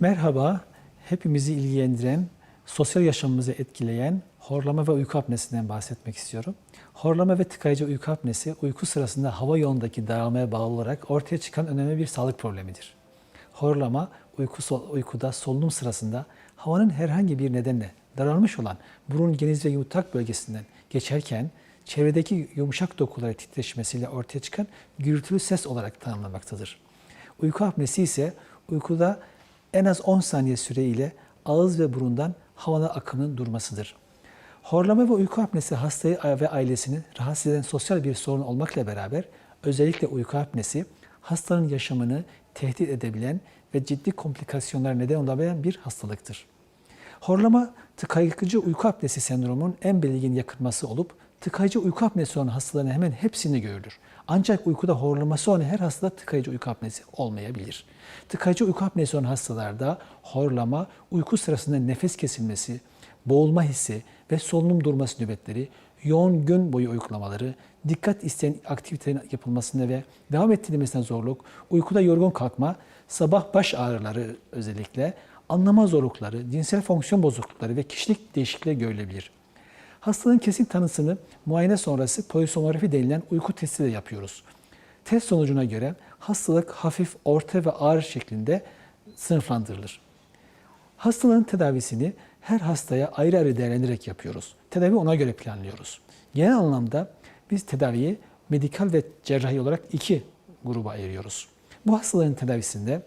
Merhaba, hepimizi ilgilendiren, sosyal yaşamımızı etkileyen horlama ve uyku apnesinden bahsetmek istiyorum. Horlama ve tıkayıcı uyku apnesi, uyku sırasında hava yolundaki daralmaya bağlı olarak ortaya çıkan önemli bir sağlık problemidir. Horlama, uyku, uykuda solunum sırasında havanın herhangi bir nedenle daralmış olan burun, geniz ve yutak bölgesinden geçerken çevredeki yumuşak dokuları titreşmesiyle ortaya çıkan gürültülü ses olarak tanımlanmaktadır. Uyku apnesi ise uykuda en az 10 saniye süreyle ağız ve burundan havanın akımının durmasıdır. Horlama ve uyku apnesi hastayı ve ailesini rahatsız eden sosyal bir sorun olmakla beraber özellikle uyku apnesi hastanın yaşamını tehdit edebilen ve ciddi komplikasyonlar neden olabilen bir hastalıktır. Horlama tıkayıcı uyku apnesi sendromunun en belirgin yakınması olup tıkayıcı uyku apnesi olan hastaların hemen hepsinde görülür. Ancak uykuda horlaması olan her hastada tıkayıcı uyku apnesi olmayabilir. Tıkayıcı uyku apnesi olan hastalarda horlama, uyku sırasında nefes kesilmesi, boğulma hissi ve solunum durması nöbetleri, yoğun gün boyu uykulamaları, dikkat isteyen aktivitelerin yapılmasında ve devam ettirilmesine zorluk, uykuda yorgun kalkma, sabah baş ağrıları özellikle, anlama zorlukları, cinsel fonksiyon bozuklukları ve kişilik değişiklikleri görülebilir. Hastalığın kesin tanısını muayene sonrası polisomografi denilen uyku testiyle yapıyoruz. Test sonucuna göre hastalık hafif, orta ve ağır şeklinde sınıflandırılır. Hastalığın tedavisini her hastaya ayrı ayrı değerlendirerek yapıyoruz. Tedavi ona göre planlıyoruz. Genel anlamda biz tedaviyi medikal ve cerrahi olarak iki gruba ayırıyoruz. Bu hastalığın tedavisinde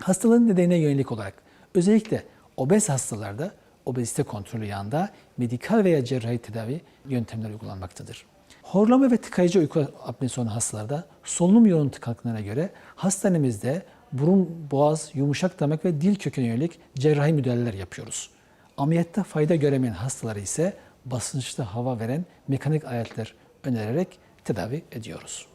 hastalığın nedenine yönelik olarak özellikle obez hastalarda obezite kontrolü yanında medikal veya cerrahi tedavi yöntemleri uygulanmaktadır. Horlama ve tıkayıcı uyku apnesi olan hastalarda solunum yolunun tıkanıklığına göre hastanemizde burun, boğaz, yumuşak damak ve dil köküne yönelik cerrahi müdahaleler yapıyoruz. Ameliyatta fayda göremeyen hastaları ise basınçlı hava veren mekanik aletler önererek tedavi ediyoruz.